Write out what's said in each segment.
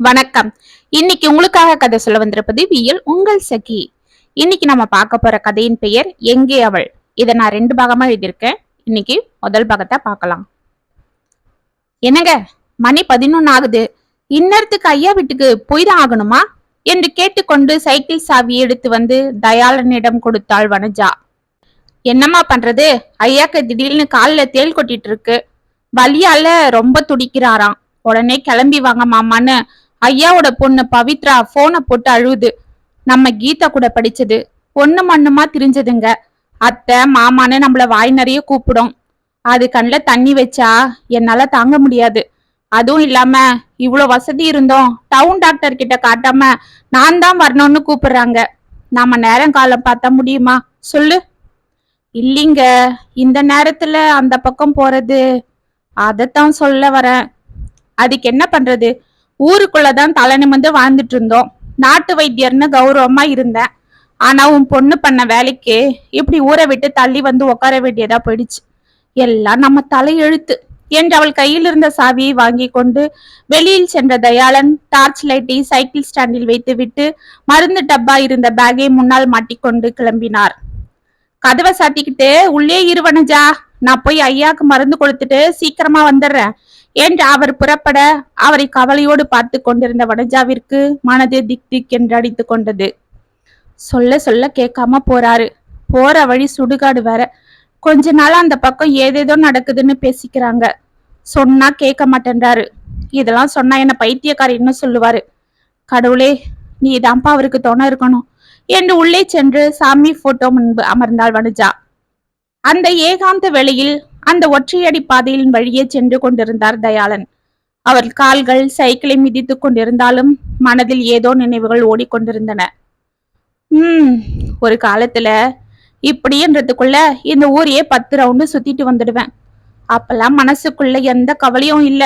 வணக்கம். இன்னைக்கு உங்களுக்காக கதை சொல்ல வந்திருப்பது வியல் உங்கள் சகி. இன்னைக்கு நம்ம பார்க்க போற கதையின் பெயர் எங்கே அவள்? இதை நான் ரெண்டு பாகமா எழுதியிருக்கேன். இன்னைக்கு முதல் பாகத்தை பார்க்கலாம். என்னங்க மணி பதினொன்னு ஆகுது. இன்னத்துக்கு ஐயா வீட்டுக்கு போய்தான் ஆகணுமா? என்று கேட்டுக்கொண்டு சைக்கிள் சாவியை எடுத்து வந்து தயாளனிடம் கொடுத்தாள் வனஜா. என்னம்மா பண்றது? ஐயாக்கு திடீர்னு காலில் தேள் கொட்டிட்டு இருக்கு. வலியால ரொம்ப துடிக்கிறாராம். உடனே கிளம்பி வாங்க மாமான்னு ஐயாவோட பொண்ணு பவித்ரா போனை போட்டு அழுவுது நம்ம கீதா கூட படிச்சது. ஒண்ணு மண்ணுமா திரிஞ்சதுங்க. அத்தை மாமான்னு நம்மள வாய் நிறைய கூப்பிடும். அது கண்ணில் தண்ணி வச்சா என்னால தாங்க முடியாது. அதுவும் இல்லாம இவ்வளோ வசதி இருந்தோம். டவுன் டாக்டர் கிட்ட காட்டாம நான் தான் வரணும்னு கூப்பிடுறாங்க. நாம நேரம் காலம் பார்த்தா முடியுமா? சொல்லு. இல்லைங்க. இந்த நேரத்துல அந்த பக்கம் போறது. அதைத்தான் சொல்ல வரேன். அதுக்கு என்ன பண்றது? ஊருக்குள்ளதான் தலை நிமிந்து வாழ்ந்துட்டு இருந்தோம். நாட்டு வைத்தியர்னு கௌரவமா இருந்தேன். ஆனா உன் பொண்ணு பண்ண வேலைக்கு இப்படி ஊரை விட்டு தள்ளி வந்து உட்கார வேண்டியதா போயிடுச்சு. எல்லாம் நம்ம தலை எழுத்து என்று அவள் கையில் இருந்த சாவியை வாங்கி கொண்டு வெளியில் சென்ற தயாளன் டார்ச் லைட்டை சைக்கிள் ஸ்டாண்டில் வைத்துவிட்டு மருந்து டப்பா இருந்த பேக்கை முன்னால் மாட்டிக்கொண்டு கிளம்பினார். கதவை சாத்திக்கிட்டு உள்ளே இருவனஜா நான் போய் ஐயாக்கு மருந்து கொடுத்துட்டு சீக்கிரமா வந்துடுறேன். என்று அவர் புறப்பட அவரை கவலையோடு பார்த்து கொண்டிருந்த வனஜாவிற்கு மனதே திக் திக் என்று அடித்து கொண்டது. சொல்ல சொல்ல கேட்காம போறாரு. போற வழி சுடுகாடு வேற. கொஞ்ச நாளா அந்த பக்கம் ஏதேதோ நடக்குதுன்னு பேசிக்கிறாங்க. சொன்னா கேட்க மாட்டேன்றாரு. இதெல்லாம் சொன்னா என்ன பைத்தியக்காரின்னு சொல்லுவாரு. கடவுளே நீ தான்ப்பா அவருக்கு துணை இருக்கணும் என்று உள்ளே சென்று சாமி போட்டோ முன்பு அமர்ந்தாள் வனஜா அந்த ஏகாந்த வேளையில் அந்த ஒற்றையடி பாதையின் வழியே சென்று கொண்டிருந்தார் தயாளன். அவர் கால்கள் சைக்கிளை மிதித்து கொண்டிருந்தாலும் மனதில் ஏதோ நினைவுகள் ஓடிக்கொண்டிருந்தன. உம் ஒரு காலத்துல இப்படின்றதுக்குள்ள இந்த ஊரையே பத்து ரவுண்டு சுத்திட்டு வந்துடுவேன். அப்பெல்லாம் மனசுக்குள்ள எந்த கவலையும் இல்ல.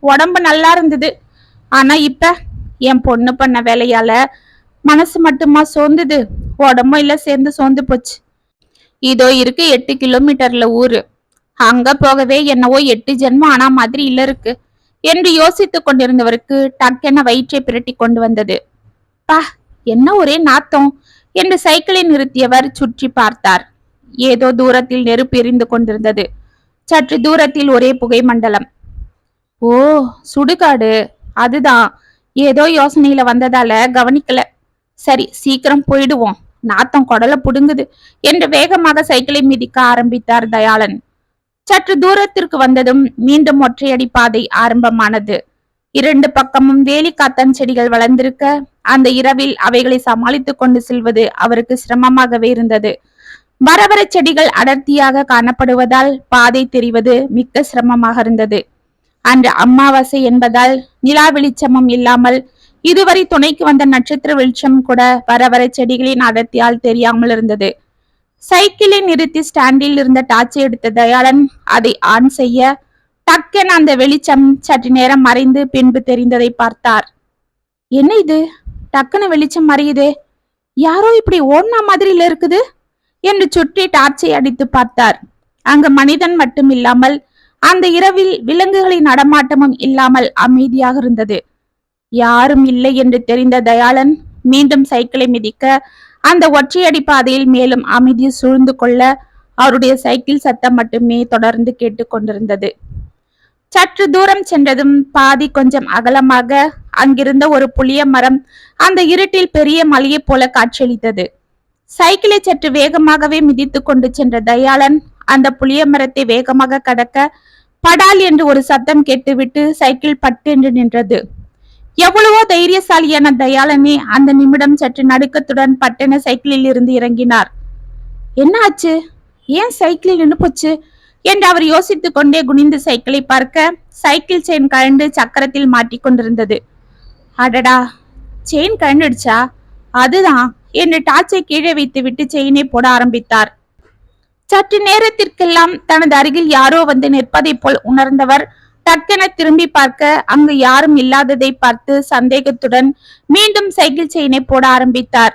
உடம்பு நல்லா இருந்தது. ஆனா இப்ப என் பொண்ணு பண்ண வேலையால மனசு மட்டுமா சோர்ந்தது? உடம்பும் இல்ல சேர்ந்து சோர்ந்து போச்சு. இதோ இருக்கு எட்டு கிலோமீட்டர்ல ஊரு. அங்க போகவே என்னவோ எட்டு ஜென்மம் ஆனா மாதிரி இல்ல இருக்கு என்று யோசித்துக் கொண்டிருந்தவருக்கு டக்கென வயிற்றை பிரட்டி கொண்டு வந்தது. பா என்ன ஒரே நாத்தம்? என்று சைக்கிளை நிறுத்தியவர் சுற்றி பார்த்தார். ஏதோ தூரத்தில் நெருப்பு எரிந்து கொண்டிருந்தது. சற்று தூரத்தில் ஒரே புகை மண்டலம். ஓ சுடுகாடு. அதுதான். ஏதோ யோசனையில வந்ததால கவனிக்கல. சரி சீக்கிரம் போயிடுவோம். நாத்தம் குடல புடுங்குது என்று வேகமாக சைக்கிளை மிதிக்க ஆரம்பித்தார் தயாளன். சற்று தூரத்திற்கு வந்ததும் மீண்டும் ஒற்றையடி பாதை ஆரம்பமானது. இரண்டு பக்கமும் வேலி காத்தான் செடிகள் வளர்ந்திருக்க அந்த இரவில் அவைகளை சமாளித்துக் கொண்டு செல்வது அவருக்கு சிரமமாகவே இருந்தது. வரவர செடிகள் அடர்த்தியாக காணப்படுவதால் பாதை தெரிவது மிக்க சிரமமாக இருந்தது. அன்று அமாவாசை என்பதால் நிலா வெளிச்சமும் இல்லாமல் இதுவரை துணைக்கு வந்த நட்சத்திர வெளிச்சம் கூட வரவர செடிகளின் அடர்த்தியால் தெரியாமல் இருந்தது. சைக்கிளை நிறுத்தி ஸ்டாண்டில் இருந்த டார்ச்சை எடுத்த தயாளன் அதை ஆன் செய்ய டக்கென அந்த வெளிச்சம் சற்று நேரம் மறைந்து பின்பு தெரிந்ததை பார்த்தார். என்ன இது? டக்குன்னு வெளிச்சம் மறையுதே? யாரோ இப்படி ஓடினா மாதிரில இருக்குது? என்று சுற்றி டார்ச்சை அடித்து பார்த்தார். அங்கு மனிதன் மட்டும் இல்லாமல் அந்த இரவில் விலங்குகளின் நடமாட்டமும் இல்லாமல் அமைதியாக இருந்தது. யாரும் இல்லை என்று தெரிந்த தயாளன் மீண்டும் சைக்கிளை மிதிக்க அந்த ஒற்றையடி பாதையில் மேலும் அமைதி சூழ்ந்து கொள்ள அவருடைய சைக்கிள் சத்தம் மட்டுமே தொடர்ந்து கேட்டுக்கொண்டிருந்தது சற்று தூரம் சென்றதும் பாதி கொஞ்சம் அகலமாக அங்கிருந்த ஒரு புளிய மரம் அந்த இருட்டில் பெரிய மலையைப் போல காட்சியளித்தது. சைக்கிளை சற்று வேகமாகவே மிதித்து கொண்டு சென்ற தயாளன் அந்த புளிய மரத்தை வேகமாக கடக்க படால் என்று ஒரு சத்தம் கேட்டுவிட்டு சைக்கிள் பட்டென்று நின்றது. எவ்வளவோ தைரியசாலியான தயாளனே அந்த நிமிடம் சற்று நடுக்கத்துடன் பட்டண சைக்கிளில் இருந்து இறங்கினார். என்ன ஆச்சு ஏன் சைக்கிளில் நின்று போச்சு? என்று அவர் யோசித்துக் கொண்டே குனிந்து சைக்கிளை பார்க்க சைக்கிள் செயின் கழண்டு சக்கரத்தில் மாட்டிக்கொண்டிருந்தது அடடா! செயின் கழண்டுடுச்சா? அதுதான்! என்று டார்ச்சை கீழே வைத்துவிட்டு செயினை போட ஆரம்பித்தார். சற்று நேரத்திற்கெல்லாம் தனது அருகில் யாரோ வந்து நிற்பதை போல் உணர்ந்தவர் டக்கென திரும்பி பார்க்க அங்கு யாரும் இல்லாததை பார்த்து சந்தேகத்துடன் மீண்டும் சைக்கிள் செயினை போட ஆரம்பித்தார்.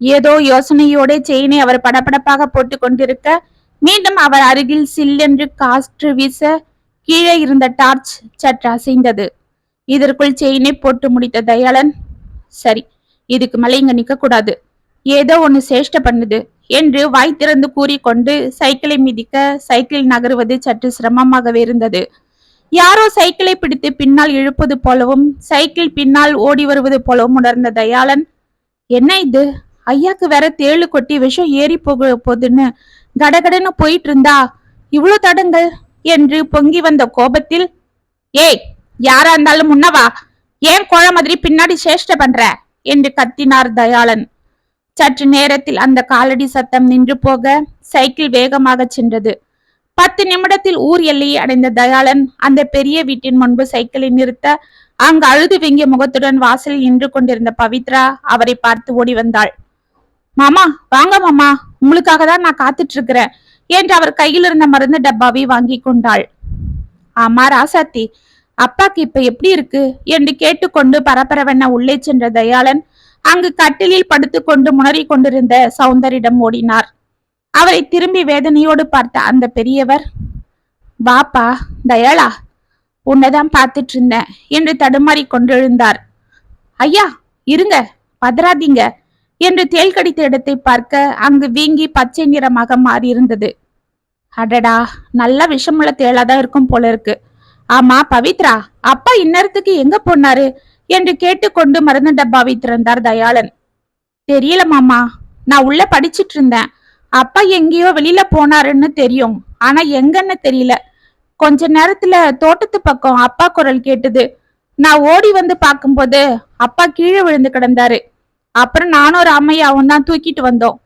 ஏதோ யோசனையோட செயினை அவர் படபடப்பாக போட்டு கொண்டிருக்க மீண்டும் அவர் அருகில் சில்லென்று காற்று வீச கீழே இருந்த டார்ச் சற்று அசைந்தது. இதற்குள் செயினை போட்டு முடித்த தயாளன் சரி இதுக்கு மேலே இங்க நிக்க கூடாது ஏதோ ஒன்னு சேஷ்ட பண்ணுது என்று வாய் திறந்து கூறிக்கொண்டு சைக்கிளை மிதிக்க சைக்கிள் நகருவது சற்று சிரமமாகவே இருந்தது. யாரோ சைக்கிளை பிடித்து பின்னால் இழுப்பது போலவும் சைக்கிள் பின்னால் ஓடி வருவது போலவும் உணர்ந்த தயாளன் என்ன இது? ஐயாக்கு வேற தேளு கொட்டி விஷம் ஏறி போக போகுதுன்னு கடகடன்னு போயிட்டு இருந்தா இவ்வளவு தடங்கள்? என்று பொங்கி வந்த கோபத்தில் ஏய் யாரா இருந்தாலும் முன்னவா ஏன் கோழ மாதிரி பின்னாடி சேஷ்ட பண்ற? என்று கத்தினார் தயாளன். சற்று நேரத்தில் அந்த காலடி சத்தம் நின்று போக சைக்கிள் வேகமாக சென்றது. பத்து நிமிடத்தில் ஊர் எல்லையை அடைந்த தயாளன் அந்த பெரிய வீட்டின் முன்பு சைக்கிளை நிறுத்த அங்கு அழுது வெங்கிய முகத்துடன் வாசலில் நின்று கொண்டிருந்த பவித்ரா அவரை பார்த்து ஓடி வந்தாள். மாமா வாங்க மாமா. உங்களுக்காக தான் நான் காத்துட்டு இருக்கிறேன் என்று அவர் கையில் இருந்த மருந்து டப்பாவை வாங்கி கொண்டாள். ஆமா ராசாத்தி அப்பாக்கு இப்ப எப்படி இருக்கு? என்று கேட்டுக்கொண்டு பரபரவென உள்ளே சென்ற தயாளன் அங்கு கட்டிலில் படுத்துக்கொண்டு முனறிக் கொண்டிருந்த சௌந்தரிடம் ஓடினார். அவரை திரும்பி வேதனையோடு பார்த்த அந்த பெரியவர் வாப்பா தயாளா உன்னைதான் பார்த்துட்டு இருந்தேன் என்று தடுமாறி கொண்டெழுந்தார். ஐயா இருங்க பதறாதீங்க என்று தேள் கடித்த இடத்தை பார்க்க அங்கு வீங்கி பச்சை நிறமாக மாறியிருந்தது. அடடா நல்ல விஷமுள்ள தேளாதான் இருக்கும் போல இருக்கு. ஆமா பவித்ரா அப்பா இந்நேரத்துக்கு எங்க போனாரு? என்று கேட்டுக்கொண்டு மருந்து டப்பாவை திறந்தார் தயாளன். தெரியல மாமா நான் உள்ள படிச்சிட்டு இருந்தேன் அப்பா எங்கேயோ வெளியில போனாருன்னு தெரியும். ஆனா எங்கன்னு தெரியல. கொஞ்ச நேரத்துல தோட்டத்து பக்கம் அப்பா குரல் கேட்டது. நான் ஓடி வந்து பார்க்கும்போது அப்பா கீழே விழுந்து கிடந்தாரு. அப்புறம் நானும் ராமையாவும் தான் தூக்கிட்டு வந்தோம்.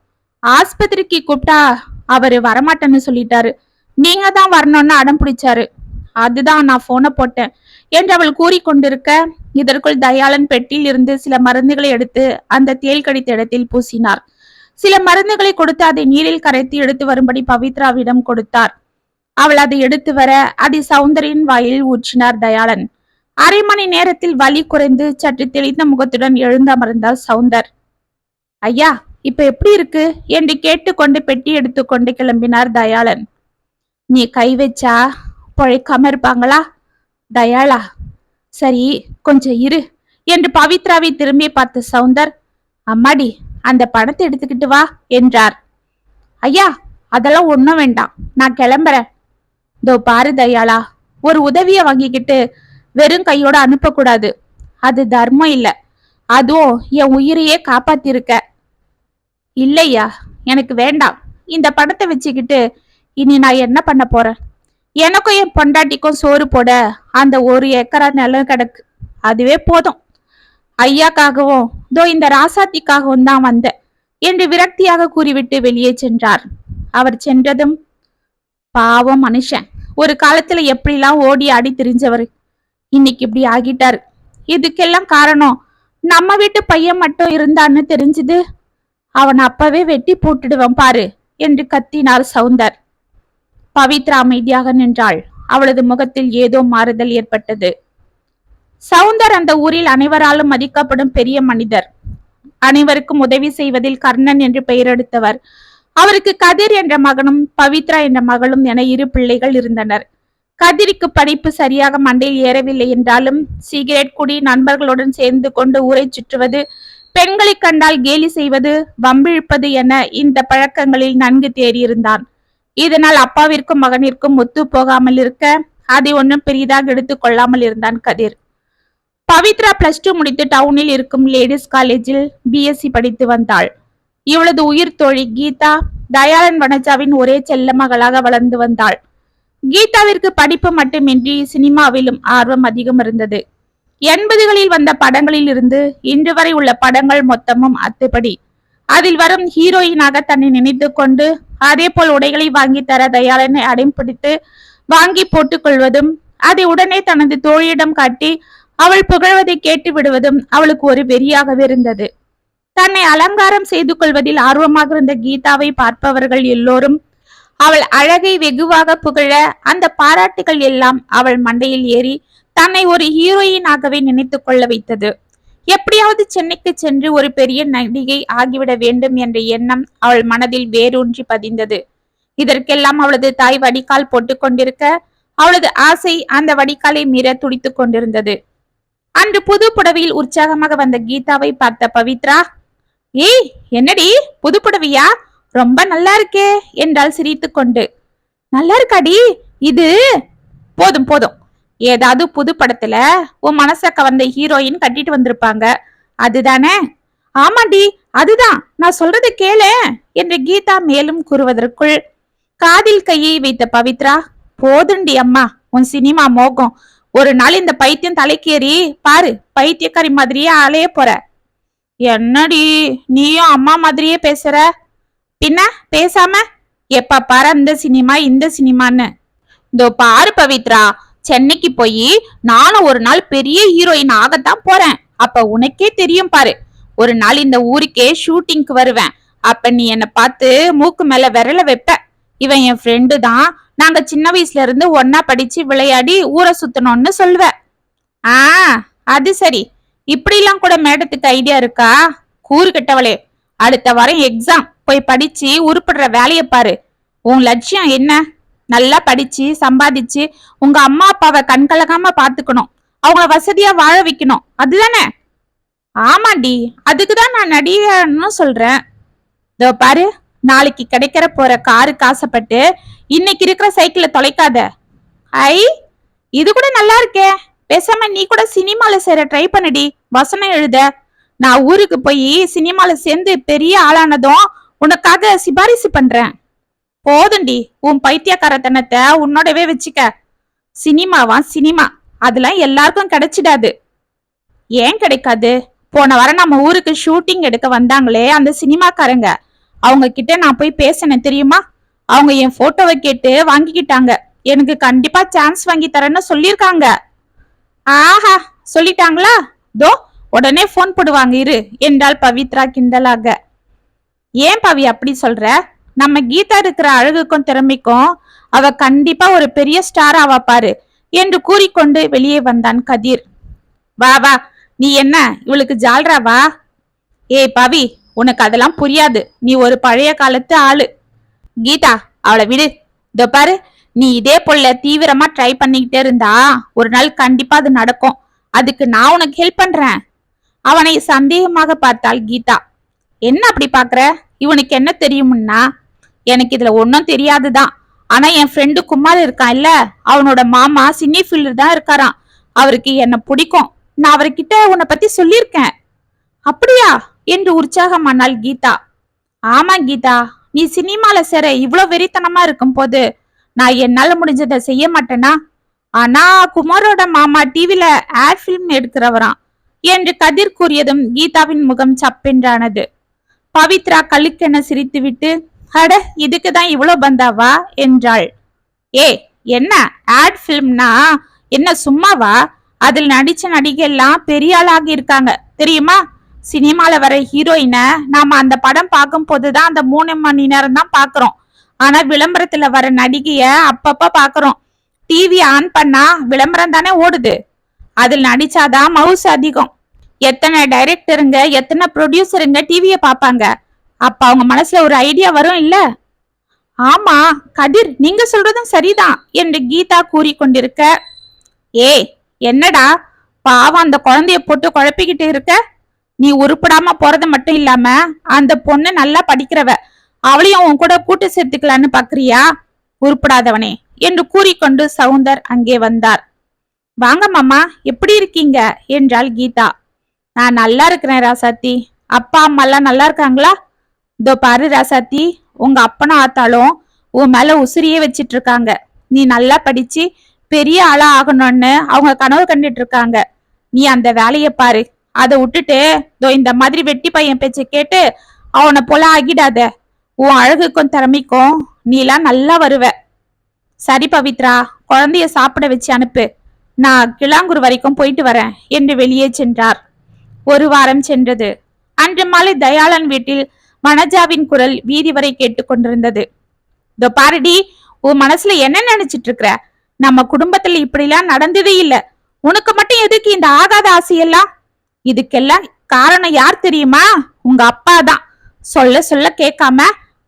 ஆஸ்பத்திரிக்கு கூப்பிட்டா அவரு வரமாட்டேன்னு சொல்லிட்டாரு. நீங்க தான் வரணும்னு அடம் பிடிச்சாரு. அதுதான் நான் போனை போட்டேன். என்று அவள் கூறிக்கொண்டிருக்க இதற்குள் தயாளன் பெட்டியில் இருந்து சில மருந்துகளை எடுத்து அந்த தேல் கடித்த இடத்தில் பூசினார். சில மருந்துகளை கொடுத்து அதை நீரில் கரைத்து எடுத்து வரும்படி பவித்ராவிடம் கொடுத்தார். அவள் அதை எடுத்து வர அதை சௌந்தரியின் வாயில் ஊற்றினார் தயாளன். அரை மணி நேரத்தில் வலி குறைந்து சற்று தெளிந்த முகத்துடன் எழுந்தமர்ந்தார் சௌந்தர். ஐயா இப்ப எப்படி இருக்கு? என்று கேட்டுக்கொண்டு பெட்டி எடுத்துக்கொண்டு கிளம்பினார் தயாளன். நீ கை வச்சா பொழைக்காம இருப்பாங்களா? தயாளா சரி கொஞ்சம் இரு என்று பவித்ராவை திரும்பி பார்த்த சௌந்தர் அம்மாடி அந்த பணத்தை எடுத்துக்கிட்டு வா என்றார். ஐயா அதெல்லாம் ஒன்றும் வேண்டாம். நான் கிளம்புறேன். இதோ பாரு தயாளா ஒரு உதவிய வாங்கிக்கிட்டு வெறும் கையோட அனுப்பக்கூடாது. அது தர்மம் இல்ல. அதுவும் என் உயிரையே காப்பாத்திருக்க. இல்லையா எனக்கு வேண்டாம். இந்த பணத்தை வச்சுக்கிட்டு இனி நான் என்ன பண்ண போறேன்? எனக்கும் என் பொண்டாட்டிக்கும் சோறு போட அந்த ஒரு ஏக்கரா நிலம் கிடக்கு. அதுவே போதும். ஐயாக்காகவும் தோ இந்த ராசாத்திக்காகவும் தான் வந்தேன் என்று விரக்தியாக கூறிவிட்டு வெளியே சென்றார். அவர் சென்றதும் பாவம் மனுஷன் ஒரு காலத்துல எப்படிலாம் ஓடி ஆடி திரிஞ்சவர் இன்னைக்கு இப்படி ஆகிட்டாரு. இதுக்கெல்லாம் காரணம் நம்ம வீட்டு பையன் மட்டும் இருந்தான்னு தெரிஞ்சது. அவன் அப்பவே வெட்டி போட்டுடுவான் பாரு என்று கத்தினார் சவுந்தர். பவித்ரா அமைதியாக நின்றாள். அவளது முகத்தில் ஏதோ மாறுதல் ஏற்பட்டது. சவுந்தர் அந்த ஊரில் அனைவராலும் மதிக்கப்படும் பெரிய மனிதர். அனைவருக்கும் உதவி செய்வதில் கர்ணன் என்று பெயர் எடுத்தவர். அவருக்கு கதிர் என்ற மகனும் பவித்ரா என்ற மகளும் என இரு பிள்ளைகள் இருந்தனர். கதிரிக்கு படிப்பு சரியாக மண்டையில் ஏறவில்லை என்றாலும் சிகரெட் குடி நண்பர்களுடன் சேர்ந்து கொண்டு ஊரை சுற்றுவது பெண்களை கண்டால் கேலி செய்வது வம்பிழுப்பது என இந்த பழக்கங்களில் நன்கு தேறியிருந்தான். இதனால் அப்பாவிற்கும் மகனிற்கும் ஒத்து போகாமல் இருக்க அதை ஒன்றும் பெரிதாக எடுத்துக் கொள்ளாமல் இருந்தான் கதிர். பவித்ரா பிளஸ் டூ முடித்து டவுனில் இருக்கும் லேடிஸ் காலேஜில் பிஎஸ்சி படித்து வந்தாள். இவளது உயிர் தோழி கீதா தயாளன் வனஜாவின் ஒரே செல்ல மகளாக வளர்ந்து வந்தாள். கீதாவிற்கு படிப்பு மட்டுமின்றி சினிமாவிலும் ஆர்வம் அதிகம் இருந்தது. எண்பதுகளில் வந்த படங்களில் இருந்து இன்று வரை உள்ள படங்கள் மொத்தமும் அத்துப்படி. அதில் வரும் ஹீரோயினாக தன்னை நினைத்து கொண்டு அதே போல் உடைகளை வாங்கி தர தயாளனை அடைம்பிடித்து வாங்கி போட்டுக் கொள்வதும் அதை உடனே தனது தோழியிடம் காட்டி அவள் புகழ்வதை கேட்டு விடுவதும் அவளுக்கு ஒரு வெறியாகவே இருந்தது. தன்னை அலங்காரம் செய்து கொள்வதில் ஆர்வமாக இருந்த கீதாவை பார்ப்பவர்கள் எல்லோரும் அவள் அழகை வெகுவாக புகழ அந்த பாராட்டுகள் எல்லாம் அவள் மண்டையில் ஏறி தன்னை ஒரு ஹீரோயினாகவே நினைத்துக் கொள்ள வைத்தது. எப்படியாவது சென்னைக்கு சென்று ஒரு பெரிய நடிகை ஆகிவிட வேண்டும் என்ற எண்ணம் அவள் மனதில் வேரூன்றி பதிந்தது. இதற்கெல்லாம் அவளது தாய் வடிகால் போட்டுக் கொண்டிருக்க அவளது ஆசை அந்த வடிகாலை மீற துடித்துக் கொண்டிருந்தது. அன்று புது புடவையில் உற்சாகமாக வந்த கீதாவை பார்த்த பவித்ரா ஏய் என்னடி? புது புடவையா ரொம்ப நல்லா இருக்கே என்றால் சிரித்து கொண்டு. நல்லா இருக்காடி. இது போதும் போதும். ஏதாவது புது படத்துல உன் மனச கவர்ந்த ஹீரோயின் கட்டிட்டு வந்திருப்பாங்க. அதுதானே? ஆமாடி அதுதான். நான் சொல்றதை கேளு என்று கீதா மேலும் கூறுவதற்குள் காதில் கையை வைத்த பவித்ரா போதுண்டி அம்மா உன் சினிமா மோகம். ஒரு நாள் இந்த பைத்தியம் தலைக்கேறி பாரு பைத்தியக்காரி மாதிரியே அலைய போற. என்னடி நீயும் அம்மா மாதிரியே பேசுற? பின்ன பேசாம எப்ப பாரு அந்த சினிமா இந்த சினிமான்னு. இதோ பாரு பவித்ரா சென்னைக்கு போய் நானும் ஒரு நாள் பெரிய ஹீரோயின் ஆகத்தான் போறேன். அப்ப உனக்கே தெரியும் பாரு ஒரு நாள் இந்த ஊருக்கே ஷூட்டிங்க்கு வருவேன். அப்ப நீ என்ன பார்த்து மூக்கு மேல விரல வைப்ப. இவன் என் ஃப்ரெண்டு தான். நாங்க சின்ன வயசுல இருந்து ஒன்னா படிச்சு விளையாடி ஊரை சுத்தணும்னு சொல்வ ஆ அது சரி. இப்படிலாம் கூட மேடத்துக்கு ஐடியா இருக்கா? கூறு கெட்டவளே அடுத்த வாரம் எக்ஸாம் போய் படிச்சு உருப்படுற வேலைய பாரு. உன் லட்சியம் என்ன? நல்லா படிச்சு சம்பாதிச்சு உங்க அம்மா அப்பாவை கண்கலகாம பாத்துக்கணும். அவங்கள வசதியா வாழ வைக்கணும். அதுதானே? ஆமாடி. அதுக்கு தான் நான் நடிகன்னு சொல்றேன். இதோ பாரு. நாளைக்கு கிடைக்கிற போற காருக்கு ஆசைப்பட்டு இன்னைக்கு இருக்கிற சைக்கிளை தொலைக்காத. ஐ இது கூட நல்லா இருக்கே. பேசாம நீ கூட சினிமால சேர ட்ரை பண்ணுடி. வசனம் எழுத. நான் ஊருக்கு போய் சினிமால சேர்ந்து பெரிய ஆளானதும் உனக்காக சிபாரிசு பண்றேன். போதுண்டி உன் பைத்தியக்காரத்தனத்தை உன்னோடவே வச்சுக்க. சினிமாவா சினிமா. அதெல்லாம் எல்லாருக்கும் கிடைச்சிடாது. ஏன் கிடைக்காது? போன வாரம் நம்ம ஊருக்கு ஷூட்டிங் எடுக்க வந்தாங்களே அந்த சினிமாக்காரங்க. அவங்க கிட்ட நான் போய் பேசினேன் தெரியுமா? அவங்க என் போட்டோவை கேட்டு வாங்கிக்கிட்டாங்க. எனக்கு கண்டிப்பா சான்ஸ் வாங்கி தரேன்னு சொல்லியிருக்காங்க. ஆஹா சொல்லிட்டாங்களா? தோ உடனே ஃபோன் போடுவாங்க இரு. என்றால் பவித்ரா கிண்டலாக. ஏன் பவி அப்படி சொல்ற? நம்ம கீதா இருக்கிற அழகுக்கும் திறமைக்கும் அவ கண்டிப்பா ஒரு பெரிய ஸ்டார் ஆவா பாரு என்று கூறிக்கொண்டு வெளியே வந்தான் கதிர். வா வா நீ என்ன? இவளுக்கு ஜால்ராவா ஏய் பவி உனக்கு அதெல்லாம் புரியாது. நீ ஒரு பழைய காலத்து ஆளு. கீதா அவளை விடு. இதோ பாரு நீ இதே போல தீவிரமா ட்ரை பண்ணிக்கிட்டே இருந்தா ஒரு நாள் கண்டிப்பா அது நடக்கும். அதுக்கு நான் உனக்கு ஹெல்ப் பண்றேன். அவனை சந்தேகமாக பார்த்தாள் கீதா. என்ன அப்படி பாக்குற இவனுக்கு என்ன தெரியும்னா எனக்கு இதுல ஒன்னும் தெரியாதுதான். ஆனா என் ஃப்ரெண்டு குமார் இருக்கான் இல்ல அவனோட மாமா சின்னி ஃபீல்டு தான் இருக்காராம். அவருக்கு என்ன பிடிக்கும். நான் அவர்கிட்ட உன்னை பத்தி சொல்லியிருக்கேன். அப்படியா? என்று உற்சாகமானாள் கீதா. ஆமா கீதா நீ சினிமால சேர இவ்வளவு வெறித்தனமா இருக்கும் போது நான் என்னால முடிஞ்சதை செய்ய மாட்டேனா? ஆனா குமாரோட மாமா டிவில ஆட் ஃபிலிம் எடுக்கிறவராம் என்று கதிர் கூறியதும் கீதாவின் முகம் சப்பென்றானது. பவித்ரா கழுக்கென சிரித்துவிட்டு அட இதுக்கு தான் இவ்வளோ பந்தாவா? என்றாள். ஏ என்ன ஆட் ஃபிலிம்னா என்ன சும்மாவா? அதில் நடிச்ச நடிகையெல்லாம் பெரிய ஆளாகி இருக்காங்க தெரியுமா? சினிமால வர ஹீரோயினை நாம அந்த படம் பார்க்கும் போதுதான் அந்த மூணு மணி நேரம் தான் பாக்குறோம் ஆனா விளம்பரத்துல வர நடிகைய அப்பப்ப பாக்குறோம் டிவி ஆன் பண்ணா விளம்பரம் தானே ஓடுது. அதில் நடிச்சாதான் மவுஸ் அதிகம். எத்தனை டைரக்டருங்க எத்தனை ப்ரொடியூசருங்க டிவியை பார்ப்பாங்க. அப்ப அவங்க மனசுல ஒரு ஐடியா வரும் இல்ல? ஆமா கதிர் நீங்க சொல்றதும் சரிதான் என்று கீதா கூறிக்கொண்டிருக்க. ஏய் என்னடா? பாவம் அந்த குழந்தைய போட்டு குழப்பிக்கிட்டு இருக்க? நீ உருப்படாம போறது மட்டும் இல்லாம அந்த பொண்ணு நல்லா படிக்கிறவ அவளையும் உன் கூட கூட்டு சேர்த்துக்கலான்னு பாக்குறியா? உருப்படாதவனே என்று கூறிக்கொண்டு சவுந்தர் அங்கே வந்தார். வாங்க மாமா எப்படி இருக்கீங்க? என்றாள் கீதா. நான் நல்லா இருக்கிறேன் ராசாத்தி. அப்பா அம்மா எல்லாம் நல்லா இருக்காங்களா? இதோ பாரு ராசாத்தி உங்க அப்பனும் ஆத்தாலும் உன் மேல உசிரியே வச்சிட்டு இருக்காங்க நீ நல்லா படிச்சு பெரிய ஆளா ஆகணும்னு அவங்க கனவு கண்டுட்டு இருக்காங்க நீ அந்த வேலையை பாரு. அதை விட்டுட்டு இதோ இந்த மாதிரி வெட்டி பையன் பேச்ச கேட்டு அவனை போல ஆகிடாத உன் அழகுக்கும் திறமைக்கும் நீலாம் நல்லா வருவ. சரி பவித்ரா குழந்தைய சாப்பிட வச்சு அனுப்பு. நான் கிளாங்கூர் வரைக்கும் போயிட்டு வரேன் என்று வெளியே சென்றார். ஒரு வாரம் சென்றது. அன்று மாலை தயாளன் வீட்டில் வனஜாவின் குரல் வீதி வரை கேட்டுக்கொண்டிருந்தது இதோ பாருடி உன் மனசுல என்ன நினைச்சிட்டு இருக்கிற? நம்ம குடும்பத்துல இப்படிலாம் நடந்ததே இல்ல. உனக்கு மட்டும் எதுக்கு இந்த ஆகாத ஆசையெல்லாம்? இதுக்கெல்லாம் காரணம் யார் தெரியுமா? உங்க அப்பா தான். சொல்ல சொல்ல கேட்காம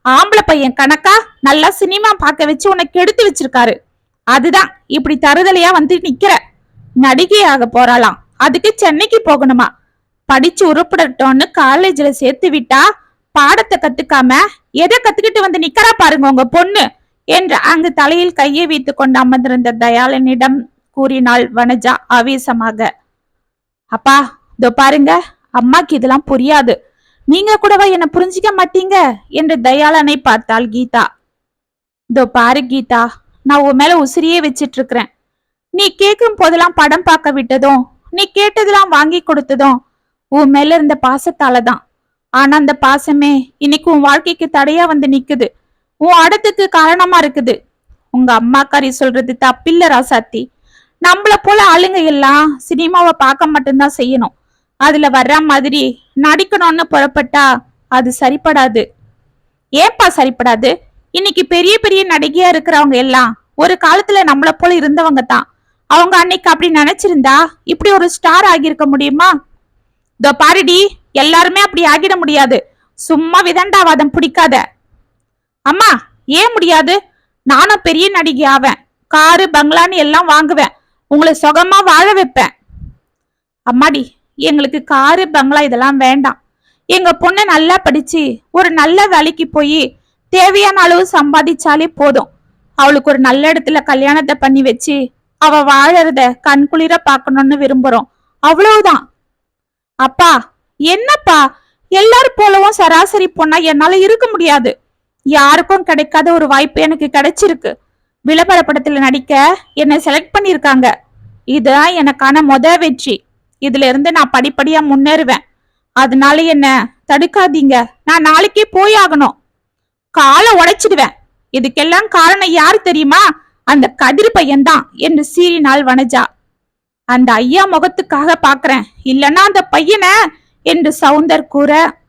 ஆம்பளை பையன் கணக்கா நல்லா சினிமா பார்க்க வச்சு உனக்கு எடுத்து வச்சிருக்காரு. அதுதான் இப்படி தருதலையா வந்து நிக்கிற. நடிகையாக போறாளாம். அதுக்கு சென்னைக்கு போகணுமா? படிச்சு உருப்பிடட்டோன்னு காலேஜ்ல சேர்த்து விட்டா பாடத்தை கத்துக்காம எதை கத்துக்கிட்டு வந்து நிக்கிறா பாருங்க உங்க பொண்ணு என்று அங்கு தலையில் கையை வைத்து கொண்டு அமர்ந்திருந்த தயாளனிடம் கூறினாள் வனஜா ஆவேசமாக. அப்பா இதோ பாருங்க அம்மாக்கு இதெல்லாம் புரியாது. நீங்க கூடவா என்ன புரிஞ்சிக்க மாட்டீங்க? என்று தயாளனை பார்த்தாள் கீதா. இதோ பாரு கீதா நான் உன் மேல உசிரியே வச்சிட்டு இருக்கிறேன் நீ கேட்கும் போதெல்லாம் படம் பார்க்க விட்டதும் நீ கேட்டதெல்லாம் வாங்கி கொடுத்ததும் உன் மேல இருந்த பாசத்தால தான் ஆனா அந்த பாசமே இன்னைக்கு உன் வாழ்க்கைக்கு தடையா வந்து நிக்குது. உன் அடத்துக்கு காரணமா இருக்குது. உங்க அம்மாக்காரி சொல்றது தப்பில்ல ராசாத்தி. நம்மள போல ஆளுங்க எல்லாம் சினிமாவை பார்க்க மட்டும்தான் செய்யணும். அதுல வர்ற மாதிரி நடிக்கணும்னு புறப்பட்டா அது சரிப்படாது. ஏன்பா சரிப்படாது? இன்னைக்கு பெரிய பெரிய நடிகையா இருக்கிறவங்க எல்லாம் ஒரு காலத்துல நம்மள போல இருந்தவங்க தான். அவங்க அன்னைக்கு அப்படி நினைச்சிருந்தா இப்படி ஒரு ஸ்டார் ஆகியிருக்க முடியுமா? இதோ பாருடி எல்லாருமே அப்படி ஆகிட முடியாது. சும்மா விதண்டாவாதம் பிடிக்காத. அம்மா ஏன் முடியாது? நானும் பெரிய நடிகை ஆவேன். காரு பங்களான்னு எல்லாம் வாங்குவேன். உங்களை சுகமா வாழ வைப்பேன். அம்மாடி எங்களுக்கு காரு பங்களா இதெல்லாம் வேண்டாம். எங்க பொண்ணு நல்லா படிச்சு ஒரு நல்ல வேலைக்கு போய் தேவையான அளவு சம்பாதிச்சாலே போதும். அவளுக்கு ஒரு நல்ல இடத்துல கல்யாணத்தை பண்ணி வச்சு அவ வாழறத கண்குளிர பார்க்கணும்னு விரும்புறோம். அவ்வளவுதான். அப்பா என்னப்பா? எல்லாரும் போலவும் சராசரி பொண்ணா என்னால இருக்க முடியாது. யாருக்கும் கிடைக்காத ஒரு வாய்ப்பு எனக்கு கிடைச்சிருக்கு. விளம்பர படத்துல நடிக்க என்னை செலக்ட் பண்ணிருக்காங்க இதுதான் எனக்கான முத வெற்றி. இதுல இருந்து நான் படிப்படியா முன்னேறுவேன். அதனால என்ன? தடுக்காதீங்க. நான் நாளைக்கே போய் ஆகணும். காலை உடைச்சிடுவேன். இதுக்கெல்லாம் காரணம் யாரு தெரியுமா? அந்த கதிர் பையன்தான் என்று சீறினாள் வனஜா. அந்த ஐயா முகத்துக்காக பாக்குறேன். இல்லன்னா அந்த பையனை என்று சவுந்தர் கூற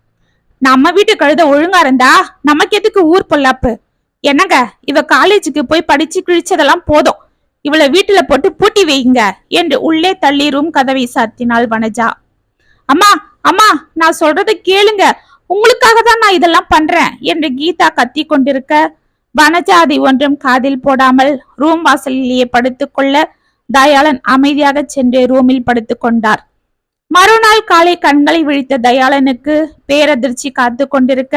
நம்ம வீட்டு கழுத ஒழுங்கா இருந்தா நமக்கு எதுக்கு ஊர் பொல்லாப்பு? என்னங்க இவ காலேஜுக்கு போய் படிச்சு கிழிச்சதெல்லாம் போதும். இவளை வீட்டுல போட்டு பூட்டி வைங்க என்று உள்ளே தள்ளி ரூம் கதவை சாத்தினாள் வனஜா. அம்மா அம்மா நான் சொல்றதை கேளுங்க. உங்களுக்காக தான் நான் இதெல்லாம் பண்றேன் என்று கீதா கத்தி கொண்டிருக்க வனஜா அதை ஒன்றும் காதில் போடாமல் ரூம் வாசலிலேயே படுத்துக்கொள்ள தயாளன் அமைதியாக சென்று ரூமில் படுத்து கொண்டார். மறுநாள் காலை கண்களை விழித்த தயாளனுக்கு பேரதிர்ச்சி காத்து கொண்டிருக்க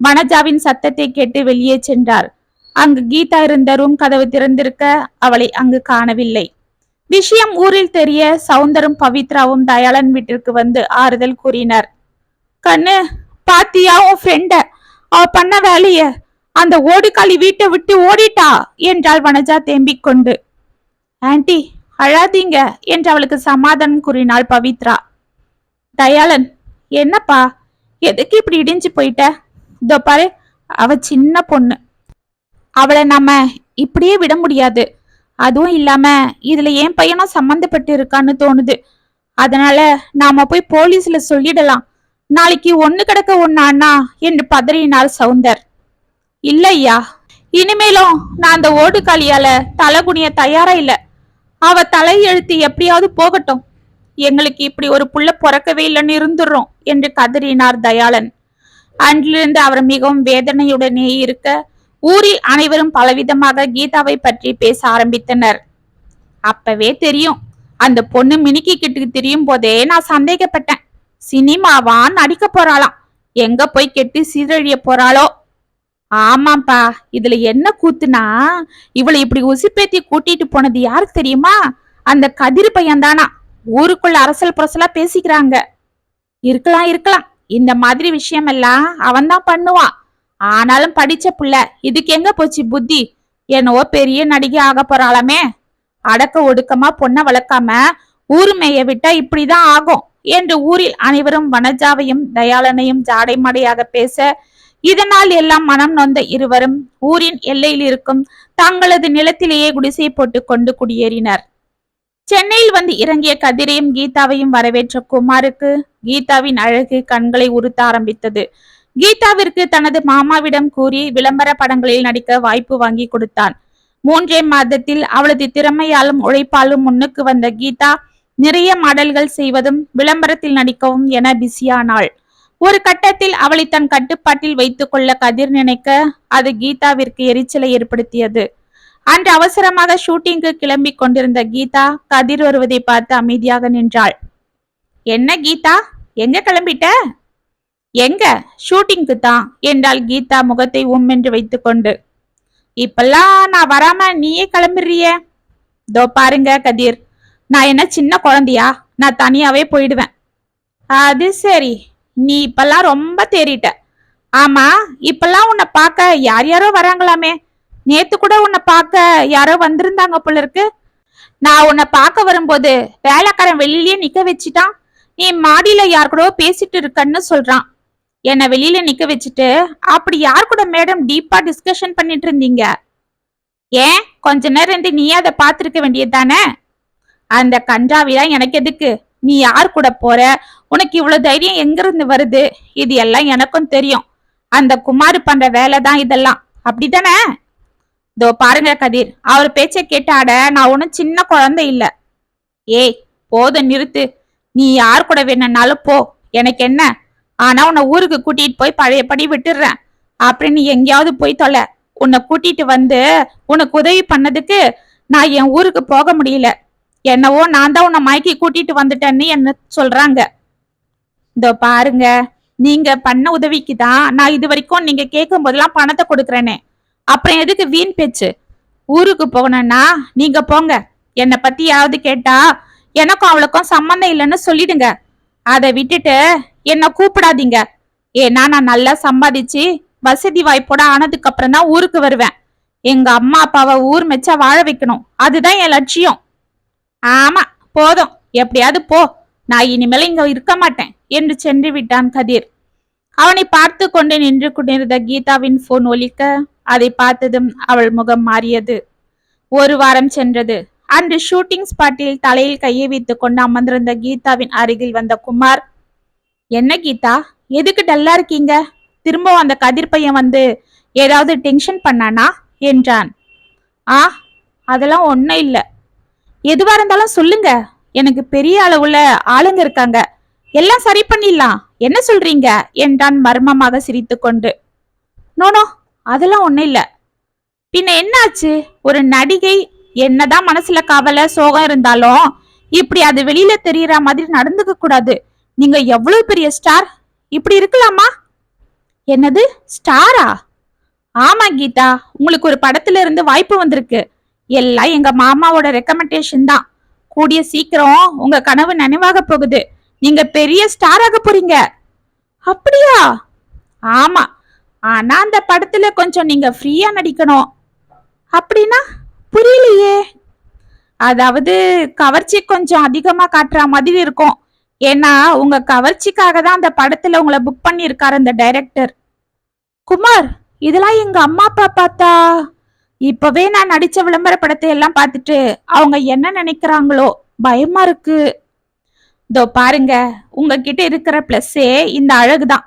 வனஜாவின் சத்தத்தை கேட்டு வெளியே சென்றார். அங்கு கீதா இருந்த ரூம் கதவு திறந்திருக்க அவளை அங்கு காணவில்லை. விஷயம் ஊரில் தெரிய சவுந்தரும் பவித்ராவும் தயாளன் வீட்டிற்கு வந்து ஆறுதல் கூறினர். கண்ணு பாத்தியா உன் ஃப்ரெண்ட அவ பண்ண வேலைய? அந்த ஓடுகாலி வீட்டை விட்டு ஓடிட்டா? என்றாள் வனஜா தேம்பிக் கொண்டு. ஆன்டி அழாதீங்க என்று அவளுக்கு சமாதானம் கூறினாள் பவித்ரா. தயாளன் என்னப்பா? எதுக்கு இப்படி இடிஞ்சு போயிட்ட? இதோ பாரு அவ சின்ன பொண்ணு. அவளை நாம இப்படியே விட முடியாது. அதுவும் இல்லாம இதுல என் பையனும் சம்மந்தப்பட்டு இருக்கான்னு தோணுது. அதனால நாம போய் போலீஸ்ல சொல்லிடலாம். நாளைக்கு ஒண்ணு கிடக்க ஒண்ணாண்ணா என்று பதறினார் சவுந்தர். இல்லையா இனிமேலும் நான் அந்த ஓடுகாலியால தலை குனிய தயாரா இல்ல. அவ தலையெழுத்து எப்படியாவது போகட்டும். எங்களுக்கு இப்படி ஒரு புள்ள பிறக்கவே இல்லைன்னு இருந்துடுறோம் என்று கதறினார் தயாளன். அன்றிலிருந்து அவர் மிகவும் வேதனையுடனே இருக்க ஊரில் அனைவரும் பலவிதமாக கீதாவை பற்றி பேச ஆரம்பித்தனர். அப்பவே தெரியும். அந்த பொண்ணு மினுக்கிக்கிட்டு தெரியும் போதே நான் சந்தேகப்பட்டேன். சினிமாவா நடிக்க போறாளாம். எங்க போய் கெட்டு சீரழிய போறாளோ? ஆமாப்பா இதுல என்ன கூத்துனா இவளை இப்படி உசிப்பேத்தி கூட்டிட்டு போனது யாருக்கு தெரியுமா? அந்த கதிர் பையன் தானா ஊருக்குள்ள அரசல் புரசலா பேசிக்கிறாங்க. இருக்கலாம் இருக்கலாம். இந்த மாதிரி விஷயம் எல்லாம் அவன்தான் பண்ணுவான். ஆனாலும் படிச்ச பிள்ளை இதுக்கு எங்க போச்சு புத்தி? என்னவோ பெரிய நடிகை ஆக போறாளாமே. அடக்க ஒடுக்கமா பொண்ண வளர்க்காம ஊருமைய விட்டா இப்படிதான் ஆகும் என்று ஊரில் அனைவரும் வனஜாவையும் தயாளனையும் ஜாடை மாடையாக பேச இதனால் எல்லாம் மனம் நொந்த இருவரும் ஊரின் எல்லையில் இருக்கும் தங்களது நிலத்திலேயே குடிசை போட்டுக் கொண்டு குடியேறினர். சென்னையில் வந்து இறங்கிய கதிரையும் கீதாவையும் வரவேற்ற குமாருக்கு கீதாவின் அழகு கண்களை உறுத்த ஆரம்பித்தது. கீதாவிற்கு தனது மாமாவிடம் கூறி விளம்பர படங்களில் நடிக்க வாய்ப்பு வாங்கி கொடுத்தான். மூன்றே மாதத்தில் அவளது திறமையாலும் உழைப்பாலும் முன்னுக்கு வந்த கீதா நிறைய மாடல்கள் செய்வதும் விளம்பரத்தில் நடிக்கவும் என பிஸியானாள் ஒரு கட்டத்தில் அவளை தன் கட்டுப்பாட்டில் வைத்துக் கொள்ள கதிர் நினைக்க அது கீதாவிற்கு எரிச்சலை ஏற்படுத்தியது. அன்று அவசரமாக ஷூட்டிங்கு கிளம்பி கொண்டிருந்த கீதா கதிர் வருவதை பார்த்து அமைதியாக நின்றாள். என்ன கீதா? எங்க கிளம்பிட்ட? எங்க? ஷூட்டிங்க்கு தான் என்றாள் கீதா முகத்தை உம்மென்று வைத்துக்கொண்டு. இப்பெல்லாம் நான் வராம நீயே கிளம்பிடுறிய? தோ பாருங்க கதிர். நான் என்ன சின்ன குழந்தையா? நான் தனியாவே போயிடுவேன். அது சரி. நீ இப்பெல்லாம் ரொம்ப தேறிட்ட. ஆமா இப்பெல்லாம் உன்னை பார்க்க யார் யாரோ வராங்களாமே. நேத்து கூட உன்னை பார்க்க யாரோ வந்திருந்தாங்க போல இருக்கு நான் உன்னை பார்க்க வரும்போது வேலைக்காரன் வெளியிலேயே நிக்க வச்சுட்டான். நீ மாடியில யார் கூட பேசிட்டு இருக்கன்னு சொல்றான். என்னை வெளியில நிக்க வச்சுட்டு அப்படி யார் கூட மேடம் டீப்பா டிஸ்கஷன் பண்ணிட்டு இருந்தீங்க? ஏன்? கொஞ்ச நேரம் இருந்து நீ அதை பார்த்துருக்க வேண்டியது தானே அந்த கன்றாவிலாம் எனக்கு எதுக்கு? நீ யார் கூட போற? உனக்கு இவ்வளவு தைரியம் எங்கிருந்து வருது? இது எல்லாம் எனக்கும் தெரியும். அந்த குமார் பண்ற வேலை தான் இதெல்லாம். அப்படிதானே இதோ பாருங்க கதிர் அவர் பேச்சை கேட்டாட நான் ஒன்றும் சின்ன குழந்தை இல்ல. ஏய் போதும் நிறுத்து. நீ யார் கூட வேணும்னாலும் போ. எனக்கு என்ன? ஆனா உன்னை ஊருக்கு கூட்டிட்டு போய் பழையபடி விட்டுடுறேன் அப்படின்னு எங்கேயாவது போய் தொலை. உன்னை கூட்டிட்டு வந்து உனக்கு உதவி பண்ணதுக்கு நான் என் ஊருக்கு போக முடியல. என்னவோ நான் தான் உன்னை மயக்கி கூட்டிட்டு வந்துட்டேன்னு என்ன சொல்றாங்க. இதோ பாருங்க நீங்க பண்ண உதவிக்கு தான் நான் இது வரைக்கும் நீங்க கேட்கும் போதெல்லாம் பணத்தை கொடுக்குறேனே. அப்புறம் எதுக்கு வீண் பேச்சு? ஊருக்கு போகணும்னா நீங்க போங்க. என்னை பத்தி யாவது கேட்டா எனக்கும் அவளுக்கும் சம்மந்தம் இல்லைன்னு சொல்லிடுங்க. அதை விட்டுட்டு என்ன கூப்பிடாதீங்க. ஏன்னா நான் நல்லா சம்பாதிச்சு வசதி வாய்ப்போட ஆனதுக்கு அப்புறம் தான் ஊருக்கு வருவேன். எங்க அம்மா அப்பாவை ஊர் மெச்சா வாழ வைக்கணும். அதுதான் என் லட்சியம். ஆமா போதும். எப்படியாவது போ. நான் இனிமேல் இங்க இருக்க மாட்டேன் என்று சென்று விட்டான் கதிர். அவனை பார்த்து கொண்டு நின்று கொண்டிருந்த கீதாவின் போன் ஒலிக்க அதை பார்த்ததும் அவள் முகம் மாறியது. ஒரு வாரம் சென்றது. அன்று ஷூட்டிங் ஸ்பாட்டில் தலையில் கையை வைத்துக் கொண்டு அமர்ந்திருந்த கீதாவின் அருகில் வந்த குமார் என்ன கீதா? எதுக்கு டல்லா இருக்கீங்க? திரும்பவும் அந்த கதிர் பையன் வந்து ஏதாவது டென்ஷன் பண்ணானா? என்றான். ஆ அதெல்லாம் ஒன்றும் இல்லை. எதுவா இருந்தாலும் சொல்லுங்க. எனக்கு பெரிய அளவுல ஆளுங்க இருக்காங்க. எல்லாம் சரி பண்ணிடலாம். என்ன சொல்றீங்க? என்றான் மர்மமாக சிரித்துக்கொண்டு. நோனோ அதெல்லாம் ஒண்ணும் இல்ல. பின்ன என்னாச்சு? ஒரு நடிகை என்னதான் மனசுல கவலை சோகம் இருந்தாலும் இப்படி அது வெளியில தெரியற மாதிரி நடந்துக்க கூடாது. நீங்க எவ்வளவு பெரிய ஸ்டார்? இப்படி இருக்கலாமா? என்னது ஸ்டாரா? ஆமா கீதா. உங்களுக்கு ஒரு படத்துல இருந்து வாய்ப்பு வந்திருக்கு. எல்லாம் எங்க மாமாவோட ரெக்கமெண்டேஷன் தான். கூடிய சீக்கிரம் உங்க கனவு நினைவாக போகுது. நீங்க பெரிய ஸ்டார் ஆக போறீங்க. அப்படியா? ஆமா. ஆனா அந்த படத்துல கொஞ்சம் நீங்க ஃப்ரீயா நடிக்கணும். அப்படின்னா புரியலையே. அதாவது கவர்ச்சி கொஞ்சம் அதிகமா காட்டுற மாதிரி இருக்கும். ஏன்னா உங்க கவர்ச்சிக்காக தான் அந்த படத்துல உங்களை புக் பண்ணியிருக்காரு அந்த டைரக்டர் குமார் இதெல்லாம் எங்க அம்மா அப்பா பார்த்தா? இப்பவே நான் நடிச்ச விளம்பர படத்தை எல்லாம் பார்த்துட்டு அவங்க என்ன நினைக்கிறாங்களோ பயமா இருக்கு. இதோ பாருங்க உங்ககிட்ட இருக்கிற பிளஸ்ஸே இந்த அழகு தான்.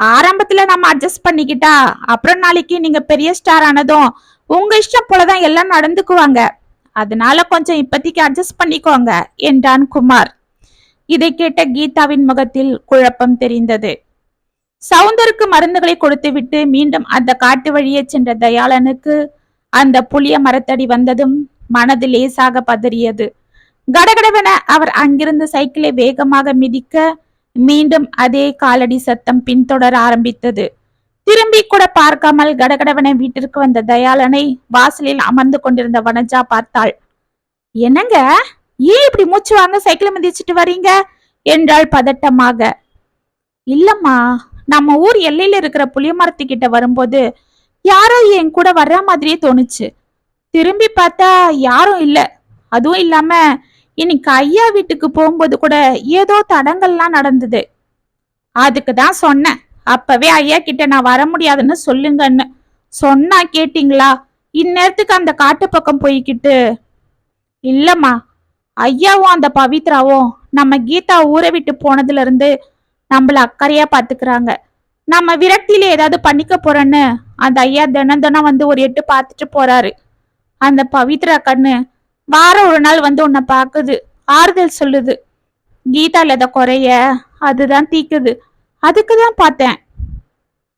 ஆரம்பத்துல நம்ம அட்ஜஸ்ட் பண்ணிக்கிட்டா அப்புறம் நாளைக்கு நீங்க பெரிய ஸ்டார் ஆனதும் உங்க இஷ்டம் போலதான் எல்லாம் நடந்துக்குவாங்க. அதனால கொஞ்சம் இப்பத்திக்கு அட்ஜஸ்ட் பண்ணிக்கோங்க என்றான் குமார். இதை கேட்ட கீதாவின் முகத்தில் குழப்பம் தெரிந்தது. சவுந்தருக்கு மருந்துகளை கொடுத்துவிட்டு மீண்டும் அந்த காட்டு வழியே சென்ற தயாளனுக்கு அந்த புளிய மரத்தடி வந்ததும் மனது லேசாக பதறியது. கடகடவென அவர் அங்கிருந்து சைக்கிளை வேகமாக மிதிக்க மீண்டும் அதே காலடி சத்தம் பின்தொடர ஆரம்பித்தது. திரும்பி கூட பார்க்காமல் கடகடவன வீட்டிற்கு வந்த தயாளனை வாசலில் அமர்ந்து கொண்டிருந்த வனஜா பார்த்தாள். என்னங்க? ஏன் இப்படி மூச்சு வாங்க சைக்கிளை மிதிச்சிட்டு வர்றீங்க? என்றாள் பதட்டமாக. இல்லம்மா நம்ம ஊர் எல்லையில இருக்கிற புளிய மரத்துக்கிட்ட வரும்போது யாரோ என் கூட வர்ற மாதிரியே தோணுச்சு. திரும்பி பார்த்தா யாரும் இல்ல. அதுவும் இல்லாம இன்னைக்கு ஐயா வீட்டுக்கு போகும்போது கூட ஏதோ தடங்கள்லாம் நடந்தது. அதுக்கு தான் சொன்னேன். அப்பவே ஐயா கிட்ட நான் வர முடியாதுன்னு சொல்லுங்கன்னு. சொன்னா கேட்டிங்களா? இந்நேரத்துக்கு அந்த காட்டு பக்கம் போய்கிட்டு இல்லம்மா ஐயாவும் அந்த பவித்ராவும் நம்ம கீதா ஊரை விட்டு போனதுல இருந்து நம்மள அக்கறையா பாத்துக்கிறாங்க நம்ம விரக்தியில ஏதாவது பண்ணிக்க போறோன்னு அந்த ஐயா தினம் தினம் வந்து ஒரு எட்டு பார்த்துட்டு போறாரு. அந்த பவித்ரா கண்ணு வாரம் ஒரு நாள் வந்து உன்னை பாக்குது ஆறுதல் சொல்லுது. கீதா இல்லாத குறைய அதுதான் தீக்குது. அதுக்கு தான் பார்த்தேன்.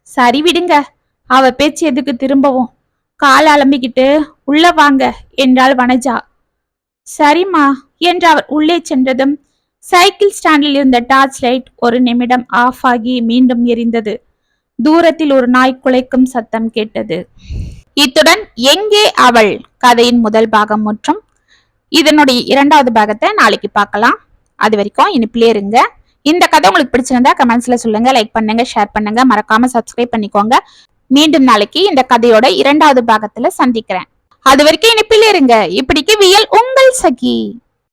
சரி விடுங்க. அவ பேச்சு எதுக்கு திரும்பவும்? கால் அலம்பிக்கிட்டு உள்ள வாங்க என்றாள் வனஜா. சரிம்மா என்று அவர் உள்ளே சென்றதும் சைக்கிள் ஸ்டாண்டில் இருந்த டார்ச் லைட் ஒரு நிமிடம் ஆஃப் ஆகி மீண்டும் எரிந்தது. தூரத்தில் ஒரு நாய் குலைக்கும் சத்தம் கேட்டது. இத்துடன் எங்கே அவள் கதையின் முதல் பாகம் மற்றும் இதனுடைய இரண்டாவது பாகத்தை நாளைக்கு பார்க்கலாம். அது வரைக்கும் இனிப்பிலே இருங்க. இந்த கதை உங்களுக்கு பிடிச்சிருந்தா கமெண்ட்ஸ்ல சொல்லுங்க லைக் பண்ணுங்க ஷேர் பண்ணுங்க. மறக்காம சப்ஸ்கிரைப் பண்ணிக்கோங்க. மீண்டும் நாளைக்கு இந்த கதையோட இரண்டாவது பாகத்துல சந்திக்கிறேன். அது வரைக்கும் இனிப்பிலே இருங்க. இப்படிக்கு வியல் உங்கள் சகி.